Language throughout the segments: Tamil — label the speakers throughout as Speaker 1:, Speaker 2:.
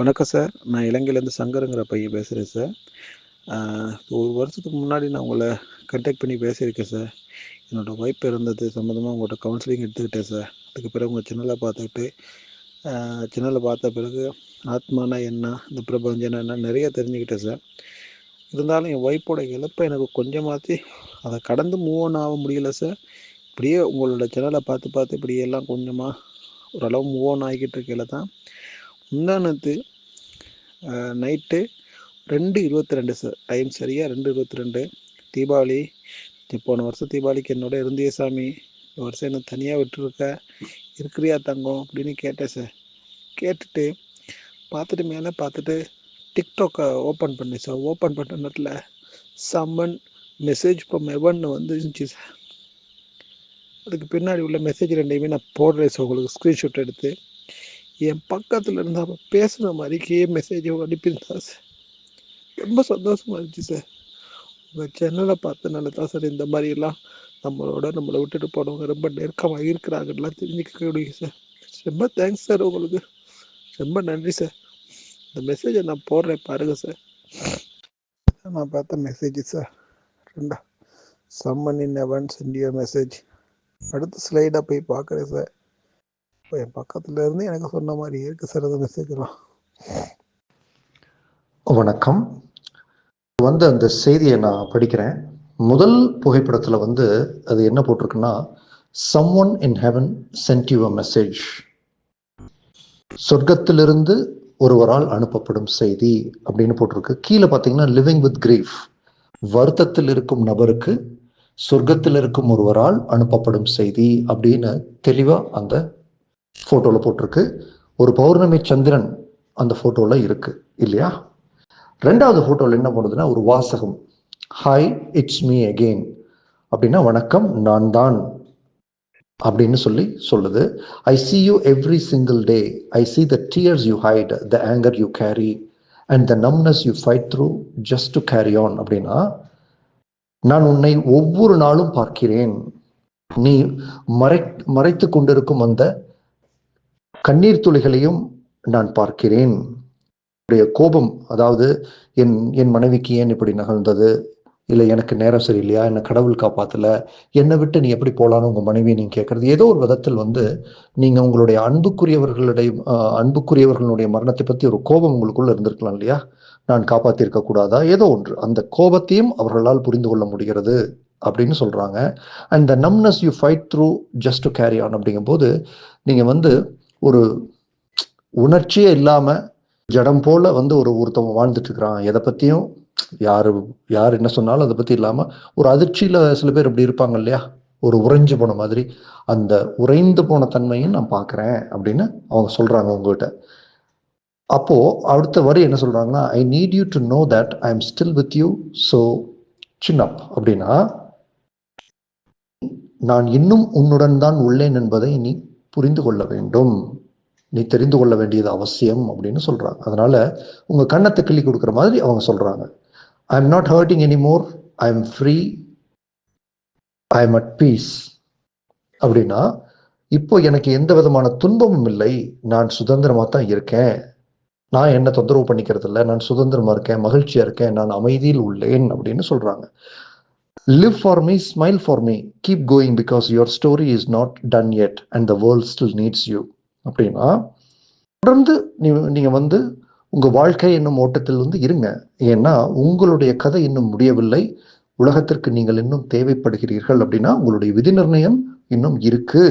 Speaker 1: வணக்கம் சார். நான் இலங்கையிலேருந்து சங்கருங்கிற பையன் பேசுகிறேன் சார். ஒரு வருஷத்துக்கு முன்னாடி நான் உங்களை கண்டெக்ட் பண்ணி பேசியிருக்கேன் சார். என்னோடய ஒய்ஃப் இருந்தது சம்மந்தமாக உங்கள்கிட்ட கவுன்சிலிங் எடுத்துக்கிட்டேன் சார். அதுக்கு பிறகு உங்கள் சேனலை பார்த்துக்கிட்டு சேனலை பார்த்த பிறகு ஆத்மானா என்ன இந்த பிரபஞ்சம் என்ன நிறைய தெரிஞ்சுக்கிட்டேன் சார். இருந்தாலும் என் ஒய்ஃபோட இழப்பை எனக்கு கொஞ்சமாத்தி அதை கடந்து மூவ் ஆன் ஆக முடியல சார். இப்படியே உங்களோட சேனலை பார்த்து பார்த்து இப்படியெல்லாம் கொஞ்சமாக ஓரளவு மூவ் ஆன் ஆகிக்கிட்டு இருக்கையில தான் முந்தானத்து நைட்டு ரெண்டு இருபத்தி ரெண்டு சார் டைம் சரியாக ரெண்டு இருபத்தி ரெண்டு தீபாவளி போன வருஷம் தீபாவளிக்கு என்னோட இருந்திய சாமி. இந்த வருஷம் என்ன தனியாக விட்டுருக்க. இருக்கிறியா தங்கம் அப்படின்னு கேட்டேன் சார் கேட்டுட்டு பார்த்துட்டு மேலே பார்த்துட்டு டிக்டாக்கை ஓப்பன் பண்ணேன் சார் ஓப்பன் பண்ண நேரத்தில் சம்மன் மெசேஜ் ஃப்ரம் எவன் வந்து இருந்துச்சு சார் அதுக்கு பின்னாடி உள்ள மெசேஜ் ரெண்டையுமே நான் போடுறேன் சார் உங்களுக்கு ஸ்க்ரீன்ஷாட் எடுத்து. என் பக்கத்தில் இருந்து அவன் பேசுன மாதிரிக்கே மெசேஜ் அனுப்பியிருந்தா சார் ரொம்ப சந்தோஷமா இருந்துச்சு சார் உங்கள் சேனலை பார்த்தனால தான் சார் இந்த மாதிரிலாம் நம்மளோட நம்மளை விட்டுட்டு போனவங்க ரொம்ப நெருக்கமாக இருக்கிறாங்கலாம் தெரிஞ்சுக்க முடியும் சார் ரொம்ப தேங்க்ஸ் சார் உங்களுக்கு. ரொம்ப நன்றி சார் இந்த மெசேஜை நான் போடுறேன் பாருங்க சார் நான் பார்த்த மெசேஜ் சார் ரெண்டா. Someone in heaven sent you a message அடுத்த ஸ்லைடாக போய் பார்க்குறேன் சார் இப்போ என் பக்கத்துல இருந்து எனக்கு சொன்ன மாதிரி இருக்கு சார் மெசேஜ்லாம்
Speaker 2: வணக்கம். வந்து அந்த செய்தியை நான் படிக்கிறேன். முதல் புகைப்படத்தில் வந்து அது என்ன போட்டிருக்குன்னா someone in heaven sent you a message சொர்க்கத்திலிருந்து ஒருவரால் அனுப்பப்படும் செய்தி அப்படின்னு போட்டிருக்கு. கீழே பார்த்தீங்கன்னா லிவிங் வித் கிரீஃப் வருத்தத்தில் இருக்கும் நபருக்கு சொர்க்கத்தில் இருக்கும் ஒருவரால் அனுப்பப்படும் செய்தி அப்படின்னு தெளிவாக அந்த ஃபோட்டோவில் போட்டிருக்கு. ஒரு பௌர்ணமி சந்திரன் அந்த ஃபோட்டோவில் இருக்குது இல்லையா? ரெண்டாவது ஃபோட்டோவில் என்ன பண்ணுதுன்னா ஒரு வாசகம். ஹாய் இட்ஸ் மீ அகெயின் அப்படின்னா வணக்கம் நான் தான் அப்படின்னு சொல்லி சொல்லுது. I see you every single day I see the tears you hide the anger you carry and the numbness you fight through just to carry on அப்படின்னா நான் உன்னை ஒவ்வொரு நாளும் பார்க்கிறேன். நீ மறை மறைத்து கொண்டிருக்கும் அந்த கண்ணீர் துளிகளையும் நான் பார்க்கிறேன். உடைய கோபம் அதாவது என் என் மனைவிக்கு ஏன் இப்படி நகழ்ந்தது இல்லை எனக்கு நேரம் சரியில்லையா? என்னை கடவுள் காப்பாத்தல. என்னை விட்டு நீ எப்படி போகலான்னு உங்கள் மனைவியை நீங்கள் கேட்குறது? ஏதோ ஒரு விதத்தில் வந்து நீங்கள் உங்களுடைய அன்புக்குரியவர்களுடைய அன்புக்குரியவர்களுடைய மரணத்தை பற்றி ஒரு கோபம் உங்களுக்குள்ள இருந்திருக்கலாம் இல்லையா? நான் காப்பாற்றிருக்க கூடாதா? ஏதோ ஒன்று. அந்த கோபத்தையும் அவர்களால் புரிந்து கொள்ள முடிகிறது அப்படின்னு சொல்கிறாங்க and the numbness you fight through just to carry on அப்படிங்கும்போது நீங்கள் வந்து ஒரு உணர்ச்சியே இல்லாமல் ஜடம் போல வந்து ஒரு ஒருத்தவங்க வாழ்ந்துட்டு இருக்கிறான் எதை பத்தியும் யார் யார் என்ன சொன்னாலும் அதை பத்தி இல்லாமல் ஒரு அதிர்ச்சியில சில பேர் இப்படி இருப்பாங்க இல்லையா? ஒரு உறைஞ்சு போன மாதிரி. அந்த உறைந்து போன தன்மையும் நான் பார்க்குறேன் அப்படின்னு அவங்க சொல்றாங்க உங்ககிட்ட. அப்போ அடுத்த வரி என்ன சொல்றாங்கன்னா I need you to know that I am still with you so சின்னப் அப்படின்னா நான் இன்னும் உன்னுடன் தான் உள்ளேன் என்பதை நீ புரிந்து கொள்ள வேண்டும். நீ தெரிந்து கொள்ள வேண்டியது அவசியம் அப்படின்னு சொல்றாங்க. அதனால உங்க கண்ணத்தை கிள்ளி கொடுக்குற மாதிரி அவங்க சொல்றாங்க. I am not hurting anymore I am free I am at peace அப்படின்னா இப்போ எனக்கு எந்த விதமான துன்பமும் இல்லை. நான் சுதந்திரமா தான் இருக்கேன். நான் என்ன தொந்தரவு பண்ணிக்கிறது இல்லை நான் சுதந்திரமா இருக்கேன். மகிழ்ச்சியா இருக்கேன். நான் அமைதியில் உள்ளேன் அப்படின்னு சொல்றாங்க. Live for me smile for me keep going because your story is not done yet and the world still needs you அப்படின்னா தொடர்ந்து நீ வந்து உங்கள் வாழ்க்கை என்னும் ஓட்டத்தில் வந்து இருங்க. ஏன்னா உங்களுடைய கதை இன்னும் முடியவில்லை. உலகத்திற்கு நீங்கள் இன்னும் தேவைப்படுகிறீர்கள் அப்படின்னா உங்களுடைய விதி நிர்ணயம் இன்னும் இருக்கு.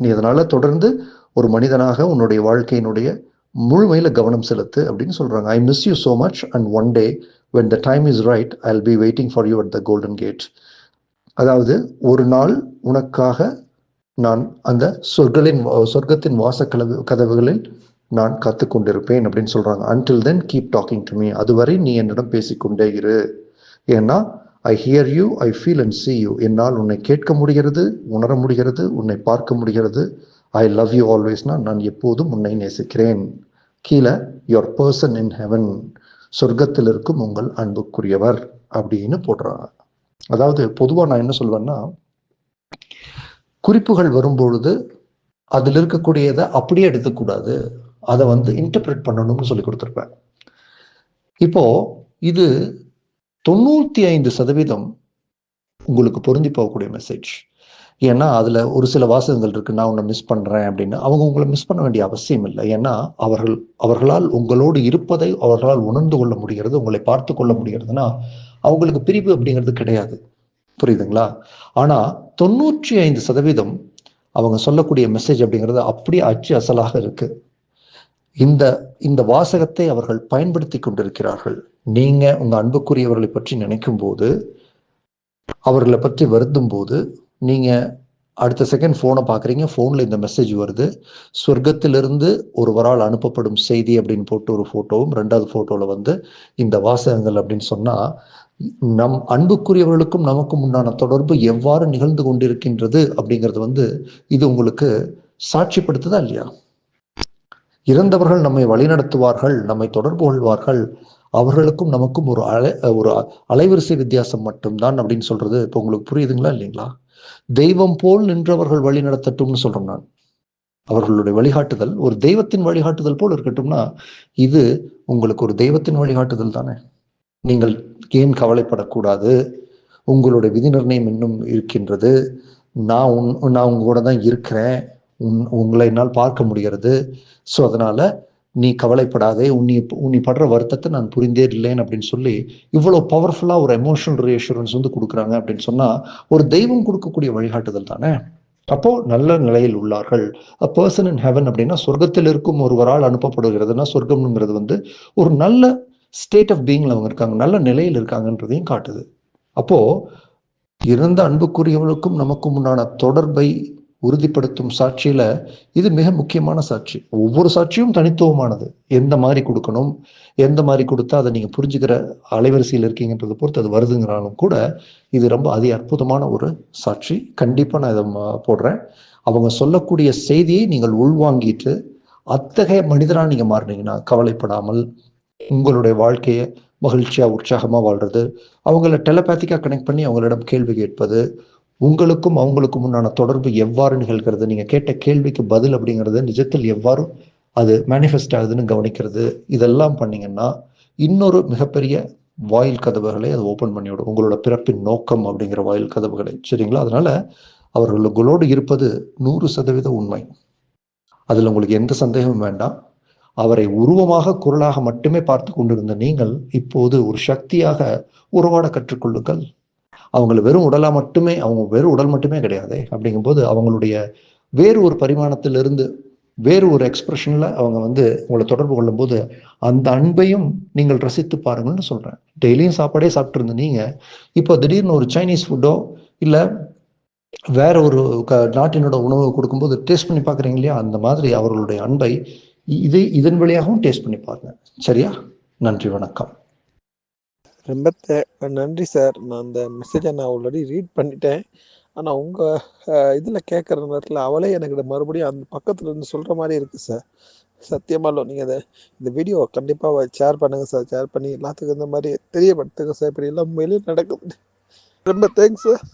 Speaker 2: நீ அதனால தொடர்ந்து ஒரு மனிதனாக உன்னுடைய வாழ்க்கையினுடைய முழுமையில கவனம் செலுத்து அப்படின்னு சொல்றாங்க. I miss you so much and one day when the time is right I'll be waiting for you at the golden gate அதாவது ஒரு நாள் உனக்காக நான் அந்த சொர்க்கலின் சொர்க்கத்தின் வாச கதவு கதவுகளில் நான் காத்து கொண்டிருப்பேன் அப்படின்னு சொல்கிறாங்க until then keep talking to me அதுவரை நீ என்னிடம் பேசிக்கொண்டே இரு. ஏன்னா I hear you I feel and see you என்னால் உன்னை கேட்க முடிகிறது உணர முடிகிறது உன்னை பார்க்க முடிகிறது. ஐ லவ் யூ ஆல்வேஸ்னா நான் எப்போதும் உன்னை நேசிக்கிறேன். கீழே யுவர் பர்சன் இன் ஹெவன் சொர்க்கத்தில் இருக்கும் உங்கள் அன்புக்குரியவர் அப்படின்னு போடுறாங்க. அதாவது பொதுவாக நான் என்ன சொல்வேன்னா குறிப்புகள் வரும்பொழுது அதில் இருக்கக்கூடியதை அப்படியே எடுத்துக்கூடாது. அதை வந்து இன்டர்பிரட் பண்ணணும்னு சொல்லி கொடுத்துருப்பேன். இப்போ இது தொண்ணூற்றி ஐந்து சதவீதம் உங்களுக்கு பொருந்தி போகக்கூடிய மெசேஜ் ஏன்னா அதில் ஒரு சில வாசகங்கள் இருக்கு நான் உன்னை மிஸ் பண்ணுறேன் அப்படின்னு. அவங்க உங்களை மிஸ் பண்ண வேண்டிய அவசியம் இல்லை. ஏன்னா அவர்கள் அவர்களால் உங்களோடு இருப்பதை அவர்களால் உணர்ந்து கொள்ள முடிகிறது உங்களை பார்த்து கொள்ள முடிகிறதுனா அவங்களுக்கு பிரிவு அப்படிங்கிறது கிடையாது. புரியுதுங்களா? ஆனால் தொண்ணூற்றி ஐந்து சதவீதம் அவங்க சொல்லக்கூடிய மெசேஜ் அப்படிங்கிறது அப்படியே அச்சு அசலாக இருக்கு. இந்த இந்த வாசகத்தை அவர்கள் பயன்படுத்தி கொண்டிருக்கிறார்கள். நீங்க உங்க அன்புக்குரியவர்களை பற்றி நினைக்கும் போது அவர்களை பற்றி வருந்தும் போது நீங்கள் அடுத்த செகண்ட் ஃபோனை பார்க்குறீங்க. ஃபோனில் இந்த மெசேஜ் வருது. சொர்க்கத்திலிருந்து ஒருவரால் அனுப்பப்படும் செய்தி அப்படின்னு போட்டு ஒரு ஃபோட்டோவும் ரெண்டாவது ஃபோட்டோவில் வந்து இந்த வாசகங்கள் அப்படின்னு சொன்னால் நம் அன்புக்குரியவர்களுக்கும் நமக்கும் உண்டான தொடர்பு எவ்வாறு நிகழ்ந்து கொண்டிருக்கின்றது அப்படிங்கிறது வந்து இது உங்களுக்கு சாட்சிப்படுத்துதா இல்லையா? இறந்தவர்கள் நம்மை வழிநடத்துவார்கள் நம்மை தொடர்பு கொள்வார்கள். அவர்களுக்கும் நமக்கும் ஒரு அலை ஒரு அலைவரிசை வித்தியாசம் மட்டும்தான் அப்படின்னு சொல்றது. இப்போ உங்களுக்கு புரியுதுங்களா இல்லைங்களா? தெய்வம் போல் நின்றவர்கள் வழி நடத்தட்டும்னு சொல்றேன் நான். அவர்களுடைய வழிகாட்டுதல் ஒரு தெய்வத்தின் வழிகாட்டுதல் போல் இருக்கட்டும்னா இது உங்களுக்கு ஒரு தெய்வத்தின் வழிகாட்டுதல் தானே. நீங்கள் ஏன் கவலைப்படக்கூடாது? உங்களுடைய விதி நிர்ணயம் இன்னும் இருக்கின்றது. நான் உன் நான் உங்க கூட தான் இருக்கிறேன். உன் உங்களை என்னால் பார்க்க முடிகிறது. ஸோ அதனால நீ கவலைப்படாதே உன்னி உன்னை படுற வருத்தத்தை நான் புரிந்தே இல்லைன்னு அப்படின்னு சொல்லி இவ்வளோ பவர்ஃபுல்லாக ஒரு எமோஷனல் ரியஷூரன்ஸ் வந்து கொடுக்குறாங்க அப்படின்னு சொன்னால் ஒரு தெய்வம் கொடுக்கக்கூடிய வழிகாட்டுதல் தானே? அப்போ நல்ல நிலையில் உள்ளார்கள். அ பர்சன் இன் ஹெவன் அப்படின்னா சொர்க்கத்தில் இருக்கும் ஒருவரால் அனுப்பப்படுகிறதுனா சொர்க்கம்ங்கிறது வந்து ஒரு நல்ல ஸ்டேட் ஆஃப் பீயிங்ல அவங்க இருக்காங்க நல்ல நிலையில் இருக்காங்கன்றதையும் காட்டுது. அப்போ இறந்த அன்புக்குரியவர்களுக்கும் நமக்கும் உண்டான தொடர்பை உறுதிப்படுத்தும் சாட்சியில இது மிக முக்கியமான சாட்சி. ஒவ்வொரு சாட்சியும் தனித்துவமானது. எந்த மாதிரி கொடுக்கணும்? எந்த மாதிரி கொடுத்தா அதை நீங்க புரிஞ்சுக்கிற அலைவரிசையில் இருக்கீங்கன்றதை பொறுத்து அது வருதுங்கிறாலும் கூட இது ரொம்ப அதி அற்புதமான ஒரு சாட்சி. கண்டிப்பா நான் இதை போடுறேன். அவங்க சொல்லக்கூடிய செய்தியை நீங்கள் உள்வாங்கிட்டு அத்தகைய மனிதராக நீங்க மாறினீங்கன்னா கவலைப்படாமல் உங்களுடைய வாழ்க்கையை மகிழ்ச்சியாக உற்சாகமாக வாழ்றது அவங்கள டெலபேத்திக்காக கனெக்ட் பண்ணி அவங்களிடம் கேள்வி கேட்பது உங்களுக்கும் அவங்களுக்கும் உண்டான தொடர்பு எவ்வாறு நிகழ்கிறது? நீங்கள் கேட்ட கேள்விக்கு பதில் அப்படிங்கிறது நிஜத்தில் எவ்வாறு அது மேனிஃபெஸ்ட் ஆகுதுன்னு கவனிக்கிறது. இதெல்லாம் பண்ணிங்கன்னா இன்னொரு மிகப்பெரிய வாயில் கதவுகளை அது ஓப்பன் பண்ணிவிடும். உங்களோட பிறப்பின் நோக்கம் அப்படிங்கிற வாயில் கதவுகளை. சரிங்களா? அதனால் அவர்களுங்களோடு இருப்பது நூறு சதவீத உண்மை. அதில் உங்களுக்கு எந்த சந்தேகமும் வேண்டாம். அவரை உருவமாக குரலாக மட்டுமே பார்த்து கொண்டிருந்த நீங்கள் இப்போது ஒரு சக்தியாக உறவாட கற்றுக்கொள்ளுங்கள் அவங்கள வெறும் உடலாக மட்டுமே அவங்க வெறும் உடல் மட்டுமே கிடையாது அப்படிங்கும்போது அவங்களுடைய வேறு ஒரு பரிமாணத்திலிருந்து வேறு ஒரு எக்ஸ்பிரஷனில் அவங்க வந்து உங்களை தொடர்பு கொள்ளும்போது அந்த அன்பையும் நீங்கள் ரசித்து பாருங்கள்னு சொல்கிறேன் டெய்லியும் சாப்பாடே சாப்பிட்டு நீங்கள் இப்போ திடீர்னு ஒரு சைனீஸ் ஃபுட்டோ இல்லை வேற ஒரு க நாட்டினோட உணவு கொடுக்கும்போது டேஸ்ட் பண்ணி பார்க்குறீங்க இல்லையா? அந்த மாதிரி அவர்களுடைய அன்பை இதை இதன் வழியாகவும் டேஸ்ட் பண்ணி பாருங்க. சரியா? நன்றி வணக்கம்.
Speaker 1: ரொம்ப நன்றி சார். நான் அந்த மெசேஜை நான் ஆல்ரெடி ரீட் பண்ணிட்டேன். ஆனால் உங்கள் இதில் கேட்குற நேரத்தில் அவளே எனக்கு மறுபடியும் அந்த பக்கத்தில் இருந்து சொல்கிற மாதிரி இருக்குது சார். சத்தியமாக இல்லை நீங்கள் அதை இந்த வீடியோ கண்டிப்பாக ஷேர் பண்ணுங்கள் சார். ஷேர் பண்ணி எல்லாத்துக்கும் இந்த மாதிரி தெரியப்படுத்துங்க சார். இப்படி எல்லாம் உண்மையிலேயே நடக்குது. ரொம்ப தேங்க்ஸ் சார்.